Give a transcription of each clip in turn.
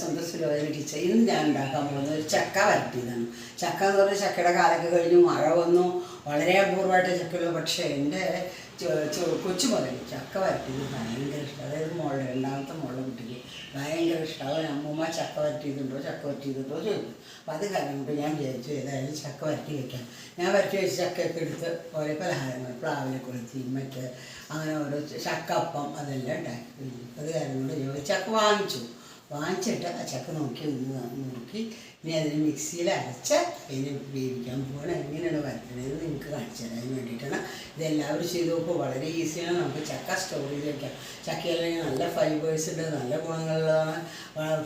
സ്വന്തം സുലോചന ടീച്ചർ ഇന്ന് ഞാൻ ഉണ്ടാക്കാൻ പോകുന്നത് ഒരു ചക്ക വരട്ടിയതാണ്. ചക്ക എന്ന് പറഞ്ഞാൽ ചക്കയുടെ കാലൊക്കെ കഴിഞ്ഞു മഴ വന്നു. വളരെ അപൂർവമായിട്ട് ചക്കയുള്ളൂ. പക്ഷേ എന്റെ കൊച്ചു മുതൽ ചക്ക വരട്ടിയത് ഭയങ്കര ഇഷ്ടം അതായത് മോളുടെ രണ്ടാമത്തെ മോളുടെ കുട്ടിക്ക് ഭയങ്കര ഇഷ്ടം അവൻ അമ്മൂമ്മ ചക്ക വരട്ടിയതുണ്ടോ ചക്ക വരട്ടിയതുണ്ടോ ചോദിച്ചു അപ്പം അത് കാരണം കൊണ്ട് ഞാൻ വിചാരിച്ചു ഏതായാലും ചക്ക വരട്ടി വയ്ക്കാം ഞാൻ വരട്ടി വെച്ച് ചക്കയൊക്കെ എടുത്ത് ഓരോ പലഹാരങ്ങൾ പ്ലാവിലെ കൊളുത്തി മറ്റ് അങ്ങനെ ഓരോ ചക്കപ്പം അതെല്ലാം ഉണ്ടാക്കി. അത് കാരണം കൊണ്ട് ചക്ക വാങ്ങിച്ചു. വാങ്ങിച്ചിട്ട് ആ ചക്ക നോക്കി നോക്കി. ഇനി അതിന് മിക്സിയിൽ അരച്ച് അതിന് വേവിക്കാൻ പോകണം എങ്ങനെയാണ് വരട്ടണത് നിങ്ങൾക്ക് കാണിച്ചു തരാൻ വേണ്ടിയിട്ടാണ്. ഇതെല്ലാവരും ചെയ്ത് നോക്കുമ്പോൾ വളരെ ഈസിയാണ് നമുക്ക് ചക്ക സ്റ്റോർ ചെയ്ത് വെക്കാം ചക്കയിലെങ്കിൽ നല്ല ഫൈബേഴ്സ് ഉണ്ട്. നല്ല ഗുണങ്ങളുള്ളതാണ്.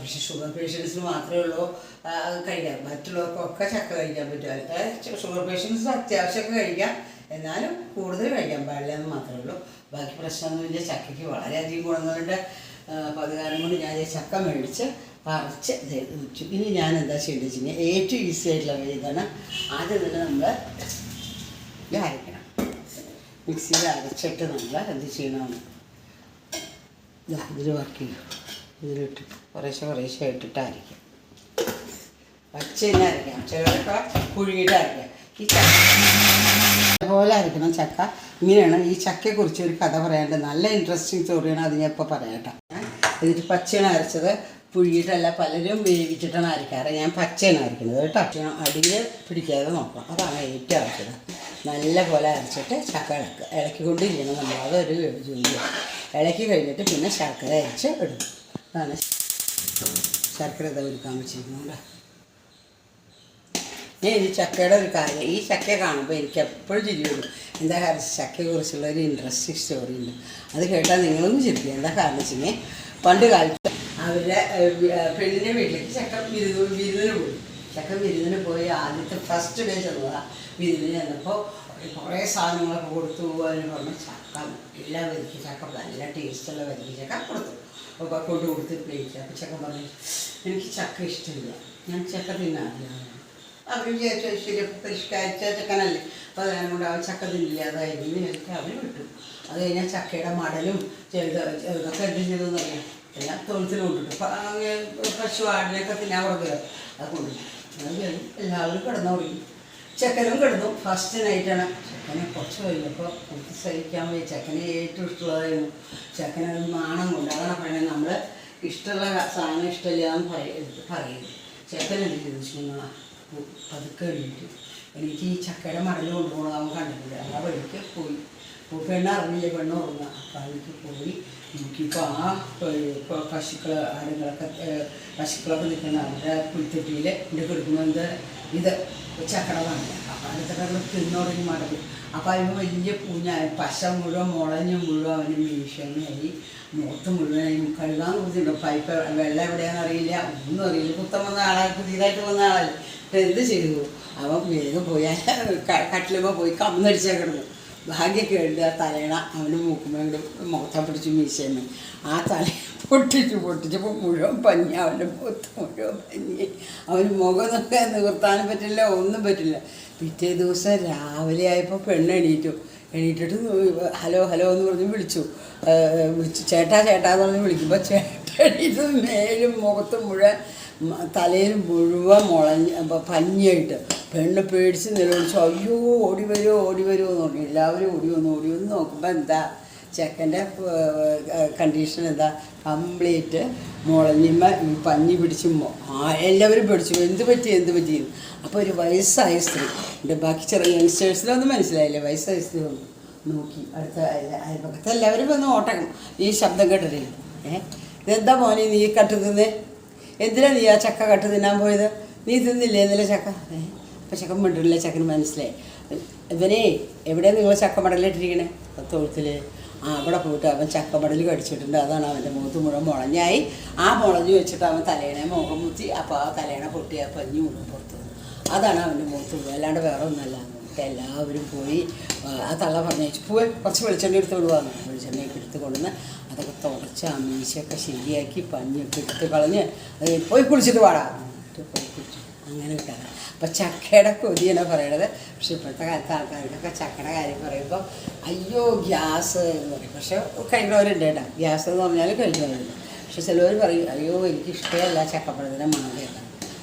പക്ഷേ ഷുഗർ പേഷ്യൻസിന് മാത്രമേ ഉള്ളൂ. കഴിക്കാം. മറ്റുള്ളവർക്കൊക്കെ ചക്ക കഴിക്കാൻ പറ്റും. ഷുഗർ പേഷ്യൻസ് അത്യാവശ്യമൊക്കെ കഴിക്കാം. എന്നാലും കൂടുതൽ കഴിക്കാൻ പാടില്ല എന്ന് മാത്രമേ ഉള്ളൂ. ബാക്കി പ്രശ്നമൊന്നുമില്ല. ചക്കയ്ക്ക് വളരെയധികം ഗുണങ്ങളുണ്ട്. അപ്പോൾ അത് കൊണ്ട് ഞാൻ ചക്ക മേടിച്ച് പറിച്ച് വെച്ചു. ഇനി ഞാൻ എന്താ ചെയ്യേണ്ടത് വെച്ച് ഏറ്റവും ഈസി ആയിട്ടുള്ള വഴി ഇതാണ്. ആദ്യം തന്നെ നമ്മൾ അരയ്ക്കണം മിക്സിയിൽ അരച്ചിട്ട് നമ്മൾ എന്ത് ചെയ്യണമെന്ന് ഇതാ ഇതിൽ വർക്ക് ചെയ്യും ഇതിലിട്ട് കുറേശ്ശെ കുറേശ്ശെ ഇട്ടിട്ട് അരയ്ക്കാം. പച്ച തന്നെ അരയ്ക്കാം. ചിലരൊക്കെ പുഴുങ്ങിയിട്ട് അരയ്ക്കാം. ഈ ചക്ക പോലെ അരയ്ക്കണം ചക്ക. ഇങ്ങനെയാണ് ഈ ചക്കയെക്കുറിച്ച് ഒരു കഥ പറയാനുണ്ട് നല്ല ഇൻട്രസ്റ്റിംഗ് സ്റ്റോറിയാണ് അത് ഞാൻ ഇപ്പോൾ പറയാട്ടോ എന്നിട്ട് പച്ചയാണ് അരച്ചത്. പുഴിയിട്ടല്ല പലരും വേവിച്ചിട്ടാണ് അരക്കാറ്. ഞാൻ പച്ചയാണ് അരക്കുന്നത് കേട്ടോ. അടിയിൽ പിടിക്കാതെ നോക്കാം അതാണ് ഏറ്റവും അരച്ചത് നല്ല പോലെ അരച്ചിട്ട് ചക്ക ഇളക്കുക ഇളക്കിക്കൊണ്ടിരിക്കണം. നമ്മൾ അതൊരു ജോലിയാണ് ഇളക്കി കഴിഞ്ഞിട്ട് പിന്നെ ശർക്കര അരച്ച് ഇടും. അതാണ് ശർക്കര ഇതാ ഒരുക്കാൻ വെച്ചിരിക്കുന്നത്. ഞാൻ ഈ ചക്കയുടെ ഒരു കാര്യം ഈ ചക്ക കാണുമ്പോൾ എനിക്ക് എപ്പോഴും ചിരി വരും എന്താ കാരണം ചക്കയെക്കുറിച്ചുള്ള ഒരു ഇൻട്രസ്റ്റിംഗ് സ്റ്റോറി ഉണ്ട്. അത് കേട്ടാൽ നിങ്ങളൊന്നും ചിരിക്കുക എന്താ കാരണം വെച്ചാൽ പണ്ട് കാലത്ത് അവരുടെ പെണ്ണിന്റെ വീട്ടിലേക്ക് ചക്ക വിരുന്ന് വിരുന്നിന് പോയി. ചക്ക വിരുന്നിന് പോയി ആദ്യത്തെ ഫസ്റ്റ് ഡേ ചെന്നതാ വിരുന്നിന് ചെന്നപ്പോൾ കുറേ സാധനങ്ങളൊക്കെ കൊടുത്തു അതിന് പറഞ്ഞു ചക്ക എല്ലാ വരിക്ക് ചക്ക നല്ല ടേസ്റ്റുള്ള വരിക്ക് ചക്ക കൊടുത്തു. അപ്പോൾ കൊണ്ട് കൊടുത്ത് പ്ലേറ്റ് അപ്പോൾ ചക്ക പറഞ്ഞു എനിക്ക് ചക്ക ഇഷ്ടമില്ല. ഞാൻ ചക്ക തിന്നാറില്ല. അവർ വിചാരിച്ചു പരിഷ്കരിച്ച ചക്കനല്ലേ? അപ്പോൾ അതിനും കൂടെ അവൻ ചക്ക വിട്ടു അത് കഴിഞ്ഞാൽ ചക്കയുടെ മടലും ചെറുത് ചെറുതൊക്കെ ചെയ്തെന്ന് അറിയാം എല്ലാം കൊണ്ടിട്ടു. അപ്പം അങ്ങനെ പശു ആടിനൊക്കെ തിന്നാൻ കൊടുക്കുക അത് കഴിഞ്ഞ് എല്ലാവരും കിടന്നു തുടങ്ങി കിടന്നു. ഫസ്റ്റ് നൈറ്റാണ് ചെക്കനെ കുറച്ച് കഴിഞ്ഞപ്പോൾ എനിക്ക് സഹിക്കാൻ പോയി ചെക്കനെ ഏറ്റവും ഇഷ്ടമുള്ളതായിരുന്നു. ചെക്കനെ ഒരു നാണം കൊണ്ട്. അതാണ് പറയുന്നത് നമ്മൾ ഇഷ്ടമുള്ള സാധനം ഇഷ്ടമില്ല എന്ന് പറയരുത്. പറയുന്നത് ചെക്കൻ പതുക്കെ എണീറ്റു. എനിക്ക് ഈ ചക്കയുടെ മടൽ കൊണ്ടുപോകണം അവൻ കണ്ടിട്ടില്ല. ആ വഴിക്ക് പോയി. അപ്പോൾ പെണ്ണ് അറിഞ്ഞില്ല? പെണ്ണ് ഉറങ്ങുക. അപ്പോൾ അതിലേക്ക് പോയി എനിക്കിപ്പോൾ ആ ഇപ്പോൾ പശുക്കൾ ഏഹ്, പശുക്കളൊക്കെ നിൽക്കുന്ന അവരുടെ പുൽത്തെട്ടിയിൽ എന്റെ കിടക്കുന്നത് ഇത്? ചക്കട ചക്കടമാണ് അപ്പോൾ അടുത്തൊക്കെ തിന്നുടങ്ങി മടങ്ങി. അപ്പോൾ അതിന് വലിയ പൂഞ്ഞ പശ മുഴുവൻ മുളഞ്ഞ് മുഴുവൻ അവന് ഭീഷണിയായി മുഖത്ത് മുഴുവനായി കഴുകാൻ കുത്തിയിട്ടുണ്ട് പൈപ്പ് വെള്ളം എവിടെയാണെന്ന് അറിയില്ല. ഒന്നും അറിയില്ല. കുത്തം വന്ന ആളാണ് പുതിയതായിട്ട് വന്ന ആളല്ലേ? എന്ത് ചെയ്തു? അവൻ വേഗം പോയി. കട്ടിലുമ്പോൾ പോയി കമ്മടിച്ചാൽ കിടന്നു ഭാഗ്യ ഉണ്ട്. ആ തലേണ അവന് മൂക്കുമ്പോൾ മുഖത്തം പിടിച്ച് മീശയമ്മ ആ തല പൊട്ടിച്ച് പൊട്ടിച്ചപ്പോൾ മുഴുവൻ പഞ്ഞി അവന്റെ മുഖത്ത് മുഴുവൻ പഞ്ഞി. അവന് മുഖം നോക്കാൻ നിവർത്താനും പറ്റില്ല ഒന്നും പറ്റില്ല. പിറ്റേ ദിവസം രാവിലെ ആയപ്പോൾ പെണ്ണ് എണീറ്റു എണീറ്റിട്ട് ഹലോ ഹലോ എന്ന് പറഞ്ഞ് വിളിച്ചു. വിളിച്ചു ചേട്ടാ ചേട്ടാ എന്ന് പറഞ്ഞ് വിളിക്കുമ്പോൾ ചേട്ടാ എണീറ്റ് മേലും മുഖത്ത് മുഴുവൻ തലയിൽ മുഴുവൻ മുളഞ്ഞ് പഞ്ഞിയിട്ട് പെണ്ണ് പേടിച്ച് നിലവിളിച്ചു അയ്യോ ഓടി വരുമോ ഓടി വരുമോ എന്ന് പറഞ്ഞു. എല്ലാവരും ഓടി വന്നു ഓടി വന്ന് നോക്കുമ്പോൾ എന്താ ചെക്കന്റെ കണ്ടീഷൻ എന്താ? കംപ്ലീറ്റ് മുളഞ്ഞിമ്മ പഞ്ഞി പിടിച്ചുമ്പോൾ ആ എല്ലാവരും പിടിച്ചു. എന്ത് പറ്റി എന്ത് പറ്റി? അപ്പോൾ ഒരു വയസ്സായ സ്ത്രീ എന്റെ ബാക്കി ചെറിയ യങ്സ്റ്റേഴ്സിനൊന്നും മനസ്സിലായില്ല. വയസ്സായ സ്ത്രീ വന്നു നോക്കി അടുത്ത അയൽപ്പക്കത്ത് എല്ലാവരും വന്ന് ഓട്ടം ഈ ശബ്ദം കേട്ടിട്ടില്ല? ഏഹ് ഇതെന്താ മോനെ നീ കട്ട് തിന്നേ എന്തിനാ നീ ആ ചക്ക കട്ട് തിന്നാൻ പോയത്? നീ തിന്നില്ലേ ഇന്നലെ ചക്ക? അപ്പം ചക്ക മിണ്ടില്ല ചക്കന് മനസ്സിലായി. ഇവനെ എവിടെയാണ് നിങ്ങൾ ചക്ക മടലിട്ടിരിക്കണേ? തൊഴുത്തിൽ ആ അവിടെ പോയിട്ട് അവൻ ചക്ക മടൽ കടിച്ചിട്ടുണ്ട്. അതാണ് അവന്റെ മുഖത്ത് മുഴുവൻ മുളഞ്ഞായി. ആ മുളഞ്ഞ് വെച്ചിട്ട് അവൻ തലേണ മുഖം മുത്തി അപ്പോൾ ആ തലേണ പൊട്ടി ആ പഞ്ഞു മുഴുവൻ പുറത്തു അതാണ് അവന്റെ മുഖത്ത് മുഴുവൻ. അല്ലാണ്ട് വേറെ ഒന്നല്ല എല്ലാവരും പോയി ആ, ആ തള്ള പറഞ്ഞു പോയി കുറച്ച് വെളിച്ചെണ്ണ എടുത്ത് വിടുവാന്ന് വെളിച്ചെണ്ണയൊക്കെ എടുത്ത് കൊണ്ടുവന്ന് അതൊക്കെ തുടച്ച് ആ മീശയൊക്കെ ശരിയാക്കി പഞ്ഞൊക്കെ എടുത്ത് കളഞ്ഞ് അത് പോയി കുളിച്ചിട്ട് പാടാ എന്നിട്ട് പോയി കുളിച്ചു അങ്ങനെ കിട്ടാറ് അപ്പം ചക്കയുടെ കൊതിയാണ് പറയണത്? പക്ഷെ ഇപ്പോഴത്തെ കാലത്ത് ആൾക്കാർക്കൊക്കെ ചക്കയുടെ കാര്യം പറയുമ്പോൾ അയ്യോ ഗ്യാസ് എന്ന് പറയും. പക്ഷെ കഴിക്കുന്നവരുണ്ട് കേട്ടോ. ഗ്യാസ് എന്ന് പറഞ്ഞാൽ കഴിക്കുന്നവരുണ്ട് പക്ഷെ ചിലവർ പറയും അയ്യോ എനിക്ക് ഇഷ്ടമല്ല ചക്കപ്പഴത്തിന്റെ മണം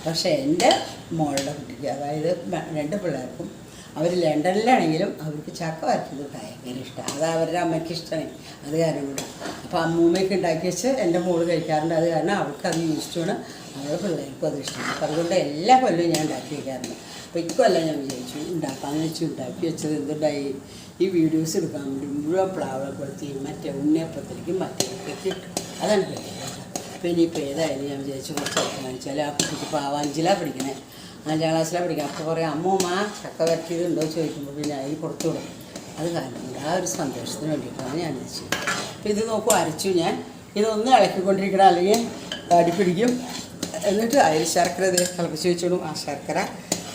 പക്ഷേ എന്റെ മോളുടെ കുട്ടിക്ക് അതായത് രണ്ട് പിള്ളേർക്കും അവർ ലണ്ടനിലാണെങ്കിലും അവർക്ക് ചക്ക വരച്ചത് ഭയങ്കര ഇഷ്ടമാണ്. അത് അവരുടെ അമ്മയ്ക്ക് ഇഷ്ടമാണ് അത് കാരണം കൂടെ അപ്പോൾ അമ്മൂമ്മയൊക്കെ ഉണ്ടാക്കി വെച്ച് എന്റെ മോൾ കഴിക്കാറുണ്ട്. അത് കാരണം അവൾക്ക് അത് ഇഷ്ടമാണ്. അവരുടെ പിള്ളേർക്കും അത് ഇഷ്ടമാണ്. അപ്പോൾ അതുകൊണ്ട് എല്ലാ കൊല്ലവും ഞാൻ ഉണ്ടാക്കി വയ്ക്കാറുണ്ട് അപ്പോൾ ഇക്കൊല്ലം ഞാൻ വിചാരിച്ചു ഉണ്ടാക്കാമെന്ന് വെച്ച് ഉണ്ടാക്കി വെച്ചത് എന്തുണ്ടായി? ഈ വീഡിയോസ് എടുക്കാൻ വേണ്ടി മുഴുവൻ പ്ലാവളപ്പെടുത്തിയും മറ്റേ ഉണ്ണിയപ്പത്തിലേക്കും മറ്റേ അതാണ് പേര്. അപ്പോൾ ഇനിയിപ്പോൾ ഏതായാലും ഞാൻ വിചാരിച്ചു കുറച്ച് വാങ്ങിച്ചാൽ ആ കുട്ടിക്ക് പാവാഞ്ചിലാണ് പിടിക്കണേ. അഞ്ചാം ക്ലാസ്സിലാണ് പഠിക്കുക അപ്പോൾ പറയും അമ്മൂമ്മ ചക്ക വരട്ടിയതുണ്ടോ ചോദിക്കുമ്പോൾ പിന്നെ അതിൽ കൊടുത്തു കൊടുക്കും അത് കാരണം ആ ഒരു സന്തോഷത്തിന് വേണ്ടിയിട്ടാണ് ഞാൻ അരച്ചത് അപ്പോൾ ഇത് നോക്കൂ അരച്ചു ഞാൻ. ഇതൊന്ന് ഇളക്കിക്കൊണ്ടിരിക്കണം. അല്ലെങ്കിൽ തടി അടിപ്പിടിക്കും എന്നിട്ട് അരി ശർക്കര ഇത് തിളപ്പിച്ച് വെച്ചോളും. ആ ശർക്കര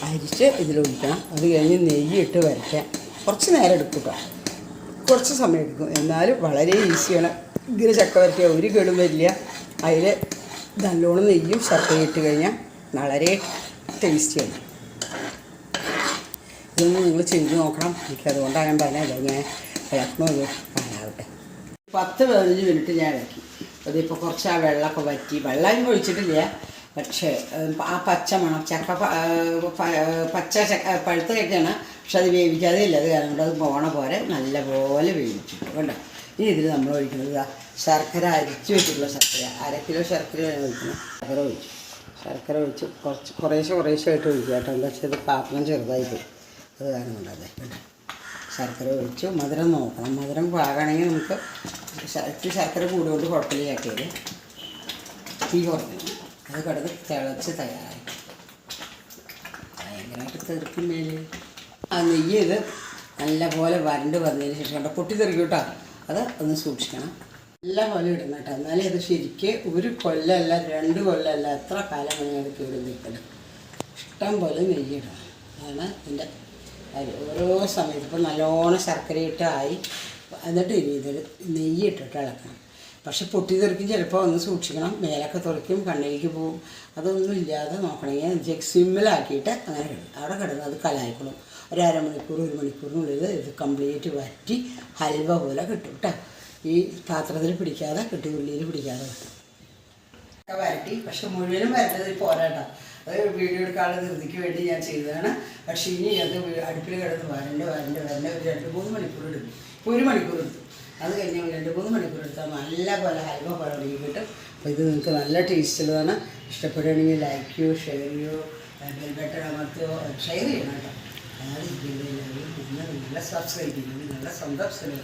അരിച്ച് ഇതിലൊഴിക്കണം. അത് കഴിഞ്ഞ് നെയ്യ് ഇട്ട് വരയ്ക്കാം. കുറച്ച് നേരം എടുക്കും കേട്ടോ കുറച്ച് സമയം എടുക്കും. എന്നാലും വളരെ ഈസിയാണ്. ഇങ്ങനെ ചക്ക വരട്ടിയ ഒരു കേടും വരില്ല. അതിൽ നല്ലോണം നെയ്യും ശർക്കരയും ഇട്ട് കഴിഞ്ഞാൽ വളരെ ടേസ്റ്റിയാണ് ഇതൊന്ന് നിങ്ങൾ ചെയ്ത് നോക്കണം. എനിക്ക് അതുകൊണ്ടാണ് ഞാൻ പറഞ്ഞത്. ഞാൻ ഇളക്കണമല്ലോ കാണാവട്ടെ പത്ത് പതിനഞ്ച് മിനിറ്റ് ഞാൻ ഇളക്കി. അതിപ്പോൾ കുറച്ച് ആ വെള്ളമൊക്കെ വറ്റി. വെള്ളം ഒഴിച്ചിട്ടില്ല. പക്ഷേ ആ പച്ച മണം ചക്ക പച്ച ചക്ക പഴുത്ത ചക്കയാണ്. പക്ഷെ അത് വേവിക്കാതെ ഇല്ല അത് കാരണം അത് പോണ പോലെ നല്ലപോലെ വേവിച്ചിട്ടു. കണ്ടോ? ഇനി ഇതിൽ നമ്മൾ ഒഴിക്കുന്നത് ശർക്കര അരിച്ച് വെച്ചിട്ടുള്ള ശർക്കര. അര കിലോ ശർക്കര ഒഴിക്കുന്നത് ശർക്കര ഒഴിച്ചു. ശർക്കര ഒഴിച്ച് കുറച്ച് കുറേശ്ശെ കുറേശ്ശെ ആയിട്ട് ഒഴിക്കുക കേട്ടോ. എന്താ വെച്ചാൽ പാത്രം ചെറുതായി പോയി അത് കാരണം കൊണ്ടല്ലേ ശർക്കര ഒഴിച്ചു മധുരം നോക്കണം. മധുരം പാകണമെങ്കിൽ നമുക്ക് ഇച്ചിരി ശർക്കര കൂടുകൊണ്ട് കുഴപ്പമില്ല ചക്കയിൽ തീ കുറഞ്ഞു അത് കിടന്ന് തിളച്ച് തയ്യാറായി. ഭയങ്കരമായിട്ട് തെറുക്കും മേലെ. ആ നെയ്യ് ഇത് നല്ലപോലെ വരണ്ട് വന്നതിന് ശേഷം കണ്ടോ? പൊട്ടി തെറിക്കും കേട്ടോ. അത് ഒന്ന് സൂക്ഷിക്കണം. നല്ല പോലെ ഇടണം കേട്ടോ. എന്നാലേ അത് ശരിക്ക് ഒരു കൊല്ലമല്ല രണ്ട് കൊല്ലമല്ല എത്ര കാലം വേണമെങ്കിൽ ഇവിടെ നിൽക്കണം? ഇഷ്ടം പോലെ നെയ്യ് ഇടണം അതാണ് കാര്യം. ഓരോ സമയത്ത് ഇപ്പോൾ നല്ലോണം ശർക്കര ഇട്ടായി എന്നിട്ട് ഇനി ഇതിൽ നെയ്യ് ഇട്ടിട്ട് ഇളക്കണം. പക്ഷെ പൊട്ടി തെറിക്കും ചിലപ്പോൾ ഒന്ന് സൂക്ഷിക്കണം. മേലൊക്കെ തുറക്കും കണ്ണിലേക്ക് പോവും അതൊന്നും ഇല്ലാതെ നോക്കണമെങ്കിൽ സിമ്മിലാക്കിയിട്ട് അങ്ങനെ കിടക്കും. അവിടെ കിടന്ന് അത് കലായിക്കോളും. ഒരു അരമണിക്കൂർ ഒരു മണിക്കൂറിനുള്ളിൽ ഇത് കംപ്ലീറ്റ് വറ്റി ഹൽവ പോലെ കിട്ടും കേട്ടോ. ഈ പാത്രത്തിൽ പിടിക്കാതെ കിട്ടി ഉള്ളിയിൽ പിടിക്കാതെ കിട്ടും വരട്ടി. പക്ഷെ മുഴുവനും വരട്ടത് പോരാട്ടോ. അത് വീഡിയോ എടുക്കാനുള്ള ധൃതിക്ക് വേണ്ടി ഞാൻ ചെയ്തതാണ്. പക്ഷേ ഇനി അത് അടുപ്പിൽ കിടന്ന് വരണ്ട് വരണ്ട് വരണ്ട് ഒരു രണ്ട് മൂന്ന് മണിക്കൂർ എടുക്കും. ഒരു മണിക്കൂർ എടുത്തു അത് കഴിഞ്ഞ് രണ്ട് മൂന്ന് മണിക്കൂർ എടുത്താൽ നല്ല പോലെ ഹൽവ ഉണങ്ങി കിട്ടും. അപ്പോൾ ഇത് നിങ്ങൾക്ക് നല്ല ടേസ്റ്റുള്ളതാണ് ഇഷ്ടപ്പെടുകയാണെങ്കിൽ ലൈക്ക് ചെയ്യൂ ഷെയർ ചെയ്യൂ ബെൽബട്ടൺ അമർത്തുകയോ ഷെയർ ചെയ്യണം കേട്ടോ. അതായത് ഇതിന്റെ എല്ലാവരും. നിങ്ങൾ നിങ്ങളെ സബ്സ്ക്രൈബ് ചെയ്യുന്നു നിങ്ങളുടെ സ്വന്തം സ്ഥലം